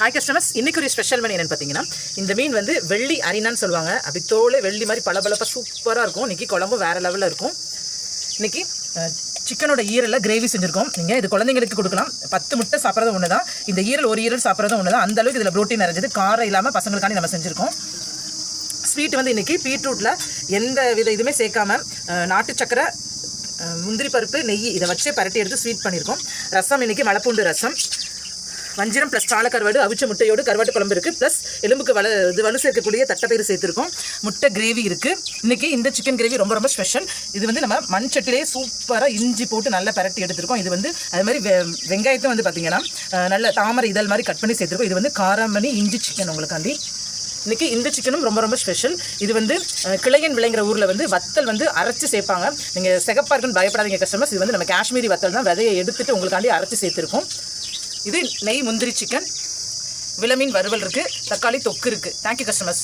Hi customers இன்னைக்கு ஒரு special மீன் என்னன்னு பார்த்தீங்கன்னா இந்த மீன் வந்து வெள்ளி அரினான்னு சொல்லுவாங்க. அப்படி தோல் வெள்ளி மாதிரி பளபளப்பாக சூப்பராக இருக்கும். இன்னைக்கு குழம்பு வேறு லெவலில் இருக்கும். இன்னைக்கு சிக்கனோட ஈரலில் கிரேவி செஞ்சுருக்கோம். நீங்கள் இது குழந்தைங்களுக்கு கொடுக்கலாம். பத்து முட்டை சாப்பிட்றது ஒன்று தான் இந்த ஈரல் ஒரு ஈரல் சாப்பிட்றது ஒன்று தான் அந்தளவுக்கு இதில் ப்ரோட்டீன் நிறைஞ்சது. காரம் இல்லாமல் பசங்களுக்காண்டி நம்ம செஞ்சுருக்கோம். ஸ்வீட் வந்து இன்றைக்கி பீட்ரூட்டில் எந்த வித இதுவுமே சேர்க்காம நாட்டு சக்கரை முந்திரி பருப்பு நெய் இதை வச்சே பரட்டி எடுத்து ஸ்வீட் பண்ணியிருக்கோம் ரசம் இன்னைக்கு மலைப்பூண்டு ரசம். வஞ்சிரம் ப்ளஸ் சால கருவாடு அவிச்ச முட்டையோடு கருவாட்டு குழம்பு இருக்குது ப்ளஸ் எலும்புக்கு வலு இது வலு சேர்க்கக்கூடிய தட்டைப்பயிறு சேர்த்துருக்கோம். முட்டை கிரேவி இருக்குது இன்றைக்கி இந்த சிக்கன் கிரேவி ரொம்ப ரொம்ப ஸ்பெஷல் இது வந்து நம்ம மண் சட்டிலே சூப்பராக இஞ்சி போட்டு நல்லா பரட்டி எடுத்திருக்கோம். இது வந்து அது மாதிரி வெ வெங்காயத்தை வந்து பார்த்திங்கன்னா நல்ல தாமரை இதழ் மாதிரி கட் பண்ணி சேர்த்துருக்கோம். இது வந்து காராமணி இஞ்சி சிக்கன் உங்களுக்காண்டி. இன்றைக்கி இந்த சிக்கனும் ரொம்ப ரொம்ப ஸ்பெஷல் இது வந்து கிளையன் விளைங்கிற ஊரில் வந்து வத்தல் வந்து அரைச்சி சேர்ப்பாங்க. நீங்கள் செகப்பாக இருக்குன்னு பயப்படாதீங்க கஸ்டமர்ஸ் இது வந்து நம்ம காஷ்மீரி வத்தல் தான். விதையை எடுத்துட்டு உங்களுக்காண்டி அரைச்சி சேர்த்துருக்கோம். இது நெய் முந்திரி சிக்கன் விளமீன் வறுவல் இருக்குது தக்காளி தொக்கு இருக்குது தேங்க்யூ கஸ்டமர்ஸ்